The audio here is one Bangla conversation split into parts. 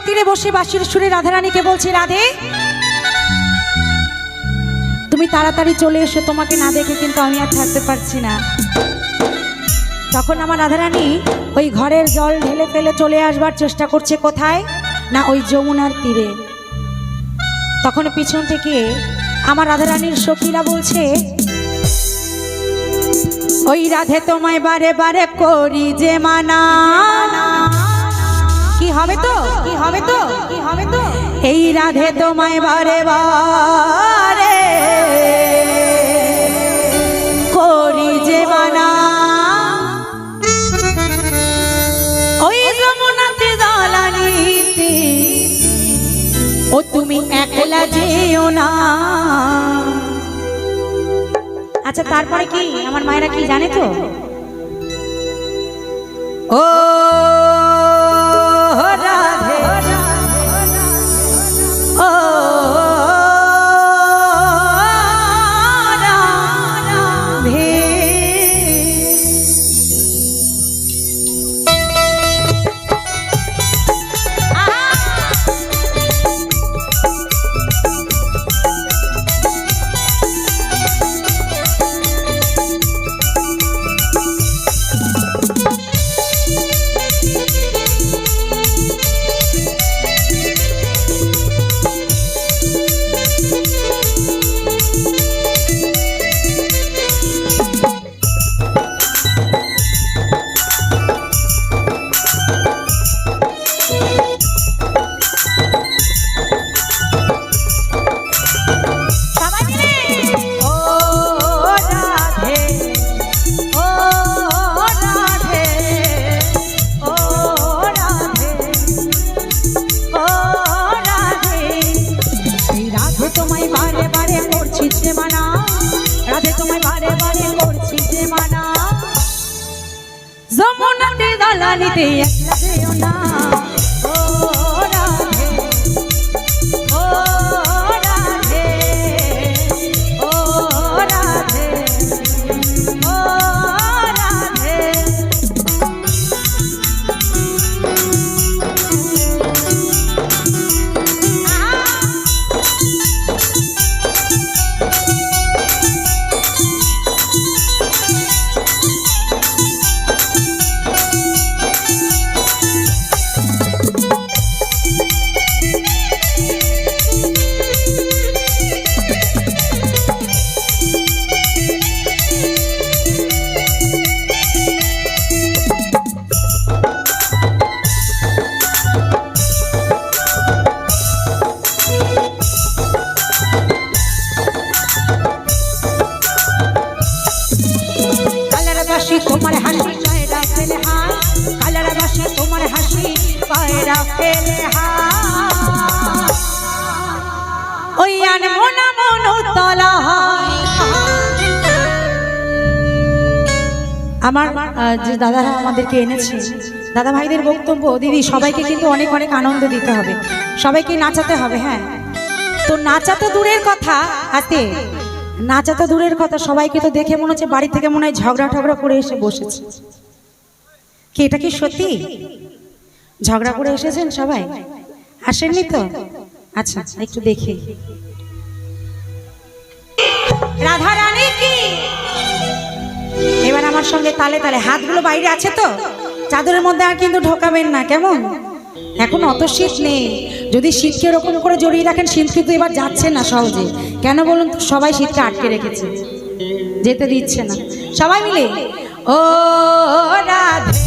যমুনার তীরে বসে বাঁশির সুরে রাধারানীকে বলছে, রাধে, তুমি তাড়াতাড়ি চলে এসো, তোমাকে না দেখে কিন্তু আমি আর থাকতে পারছি না। তখন আমার রাধারানী ওই ঘরের জল ঢেলে ফেলে চলে আসবার চেষ্টা করছে কোথায়? না, ওই যমুনার তীরে। তখন পিছন থেকে আমার রাধারানীর সখীরা বলছে, ওই রাধে তোমায় বারে বারে করি যে মানা। হবে তো? কি হবে তো? কি হবে তো? এই রাধে তোমায় বারে বারে করি যে মানা। ওই যমুনাতে জ্বালানিতে ও তুমি একলা যেও না। আচ্ছা তারপরে কি? আমার মায়েরা কি জানে তো? ও দালালিতে একলা যেও না আমার যে দাদারা আমাদেরকে এনেছে, দাদা ভাইদের বক্তব্য, দিদি, সবাইকে কিন্তু অনেক অনেক আনন্দ দিতে হবে। সবাইকে নাচাতে হবে হ্যাঁ। তো নাচা তো দূরের কথা হাতে নাচা তো দূরের কথা, সবাইকে তো দেখে মনে হচ্ছে বাড়ি থেকে মনে হয় ঝগড়া ঠগড়া করে এসে বসেছে। কি এটা কি সত্যি? ঝগড়া করে এসেছেন সবাই? আসেননি তো? আচ্ছা একটু দেখি। রাধা রানী কি? এবার আমার সঙ্গে তালে তালে। হাতগুলো বাইরে আছে তো? চাদরের মধ্যে আর কিন্তু ঢোকাবেন না কেমন? এখন অত শীত নেই। যদি শীতকে এরকম করে জড়িয়ে রাখেন শীত কিন্তু এবার যাচ্ছে না সহজে। কেন বলুন সবাই শীতকে আটকে রেখেছে। যেতে দিচ্ছে না। সবাই মিলে? ও রাধে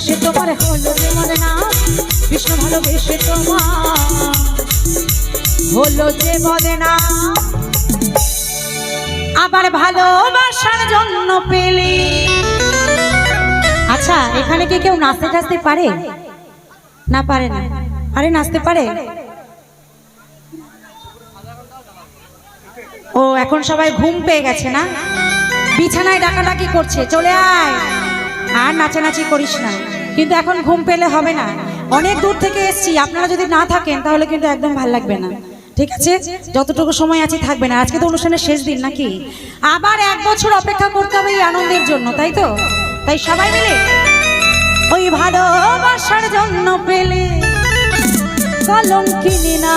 ভালোবেসে তোমার হলো যে মনে না। কৃষ্ণ ভালোবেসে তোমার হলো যে বলে না। আবার ভালোবাসার জন্য পেলে। আচ্ছা এখানে কি কেউ নাচতে টাচতে পারে? না পারে না। আরে, নাচতে পারে? ও, এখন সবাই ঘুম পেয়ে গেছে না? বিছানায় ডাকাডাকি করছে। চলে আয়। আর নাচানাচি করিস না। কিন্তু এখন ঘুম পেলে হবে না। অনেক দূর থেকে এসছি। আপনারা যদি না থাকেন, তাহলে কিন্তু একদম ভালো লাগবে না। ঠিক আছে? যতটুকু সময় আছে থাকবে না। আজকে তো অনুষ্ঠানের শেষ দিন নাকি? আবার এক বছর অপেক্ষা করতে হবে এই আনন্দের জন্য, তাই তো? তাই সবাই মিলে ওই ভালোবাসার জন্য পেলে কলম কিনি না।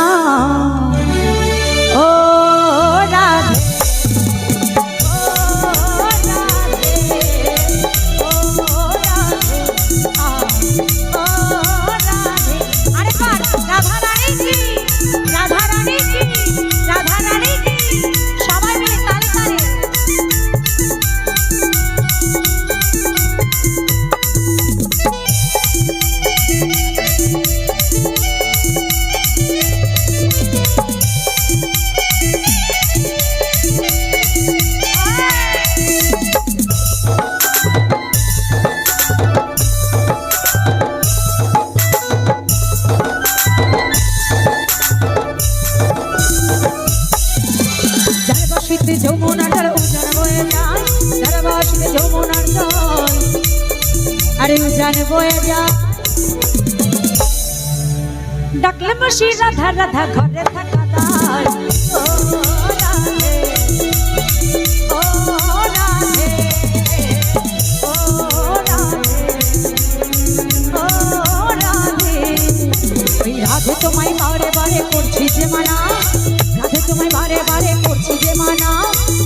আরে উজান বয়ে যা ডাকলে বসি রাধা রাধা, ঘরে থাকা দায়। রাধে তোমায় বারে বারে করছি যে মানা। রাধে তোমায়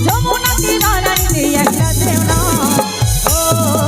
যমুনা কিনারায় ও